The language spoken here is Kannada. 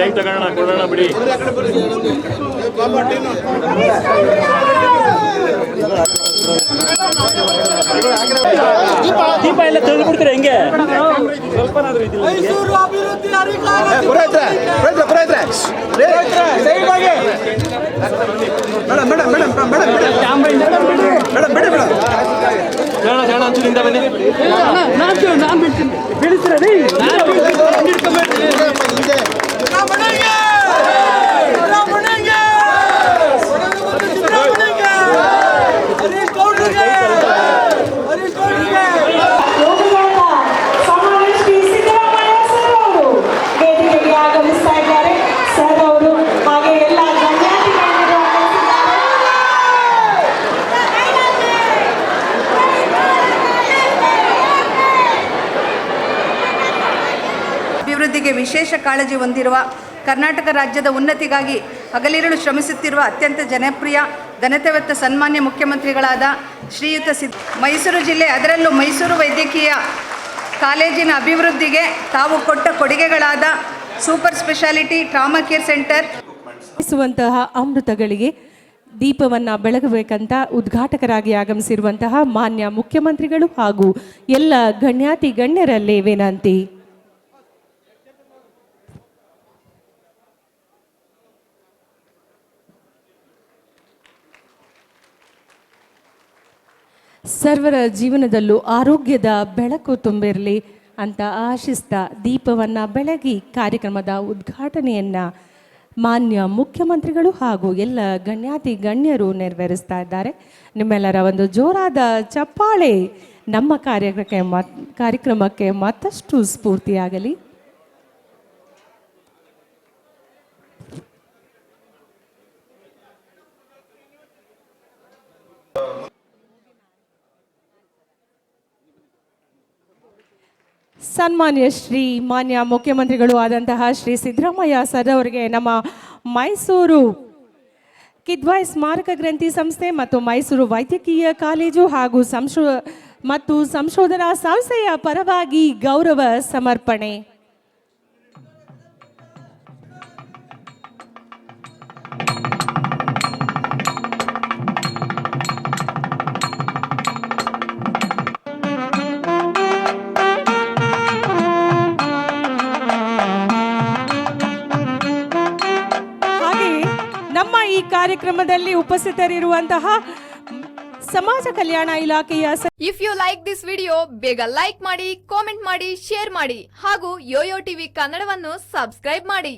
ಟೈಮ್ ತಗೋಣ ಕೊಡೋಣ ಬಿಡಿ ದೀಪ ಎಲ್ಲ ತೆಗೆದು ಬಿಡ್ತೀರಾ ಹೆಂಗೆ ಸ್ವಲ್ಪನಾದ್ರೂ ಇದಿಲ್ಲ ಮೈಸೂರು ಅಭಿವೃದ್ಧಿ ಅಧಿಕಾರ ಪುರೋಹಿತ್ರೆ ಪುರೋಹಿತ್ರೆ ಪುರೋಹಿತ್ರೆ madam madam madam madam madam ಬಿಡಿ ಮೇಡಮ್ ಜಾಣ ಜಾಣ ಅಂಚೂರಿಂದ ಬನ್ನಿ ಸಿದ್ದರಾಮಯ್ಯಗೆ! ಅಭಿವೃದ್ಧಿಗೆ ವಿಶೇಷ ಕಾಳಜಿ ಹೊಂದಿರುವ ಕರ್ನಾಟಕ ರಾಜ್ಯದ ಉನ್ನತಿಗಾಗಿ ಹಗಲಿರುಳು ಶ್ರಮಿಸುತ್ತಿರುವ ಅತ್ಯಂತ ಜನಪ್ರಿಯ, ಘನತೆವೆತ್ತ ಸನ್ಮಾನ್ಯ ಮುಖ್ಯಮಂತ್ರಿಗಳಾದ ಶ್ರೀಯುತ ಸಿದ್ ಮೈಸೂರು ಜಿಲ್ಲೆ, ಅದರಲ್ಲೂ ಮೈಸೂರು ವೈದ್ಯಕೀಯ ಕಾಲೇಜಿನ ಅಭಿವೃದ್ಧಿಗೆ ತಾವು ಕೊಟ್ಟ ಕೊಡುಗೆಗಳಾದ super speciality trauma care centre. ಸುವಂತಹ ಅಮೃತಗಳಿಗೆ ದೀಪವನ್ನು ಬೆಳಗಬೇಕಂತ ಉದ್ಘಾಟಕರಾಗಿ ಆಗಮಿಸಿರುವಂತಹ ಮಾನ್ಯ ಮುಖ್ಯಮಂತ್ರಿಗಳು ಹಾಗೂ ಎಲ್ಲ ಗಣ್ಯಾತಿ ಗಣ್ಯರಲ್ಲಿ ವಿನಂತಿ ಸರ್ವರ ಜೀವನದಲ್ಲೂ ಆರೋಗ್ಯದ ಬೆಳಕು ತುಂಬಿರಲಿ ಅಂತ ಆಶಿಸ್ತ ದೀಪವನ್ನು ಬೆಳಗಿ ಕಾರ್ಯಕ್ರಮದ ಉದ್ಘಾಟನೆಯನ್ನು ಮಾನ್ಯ ಮುಖ್ಯಮಂತ್ರಿಗಳು ಹಾಗೂ ಎಲ್ಲ ಗಣ್ಯಾತಿ ಗಣ್ಯರು ನೆರವೇರಿಸ್ತಾ ಇದ್ದಾರೆ. ನಿಮ್ಮೆಲ್ಲರ ಒಂದು ಜೋರಾದ ಚಪ್ಪಾಳೆ ನಮ್ಮ ಕಾರ್ಯಕ್ರಮಕ್ಕೆ ಮತ್ ಕಾರ್ಯಕ್ರಮಕ್ಕೆ ಮತ್ತಷ್ಟು ಸ್ಫೂರ್ತಿಯಾಗಲಿ. ಸನ್ಮಾನ್ಯ ಶ್ರೀ ಮಾನ್ಯ ಮುಖ್ಯಮಂತ್ರಿಗಳು ಆದಂತಹ ಶ್ರೀ ಸಿದ್ದರಾಮಯ್ಯ ಸರ್ ಅವರಿಗೆ ನಮ್ಮ ಮೈಸೂರು ಕಿದ್ವಾಯ್ ಸ್ಮಾರಕ ಗ್ರಂಥಿ ಸಂಸ್ಥೆ ಮತ್ತು ಮೈಸೂರು ವೈದ್ಯಕೀಯ ಕಾಲೇಜು ಹಾಗೂ ಸಂಶೋ ಮತ್ತು ಸಂಶೋಧನಾ ಸಂಸ್ಥೆಯ ಪರವಾಗಿ ಗೌರವ ಸಮರ್ಪಣೆ. ಈ ಕಾರ್ಯಕ್ರಮದಲ್ಲಿ ಉಪಸ್ಥಿತರಿರುವಂತಹ ಸಮಾಜ ಕಲ್ಯಾಣ ಇಲಾಖೆಯ if you like this video ಬೇಗ ಲೈಕ್ ಮಾಡಿ ಕಾಮೆಂಟ್ ಮಾಡಿ ಶೇರ್ ಮಾಡಿ ಹಾಗೂ ಯೋಯೋ ಟಿವಿ ಕನ್ನಡವನ್ನು ಸಬ್ಸ್ಕ್ರೈಬ್ ಮಾಡಿ.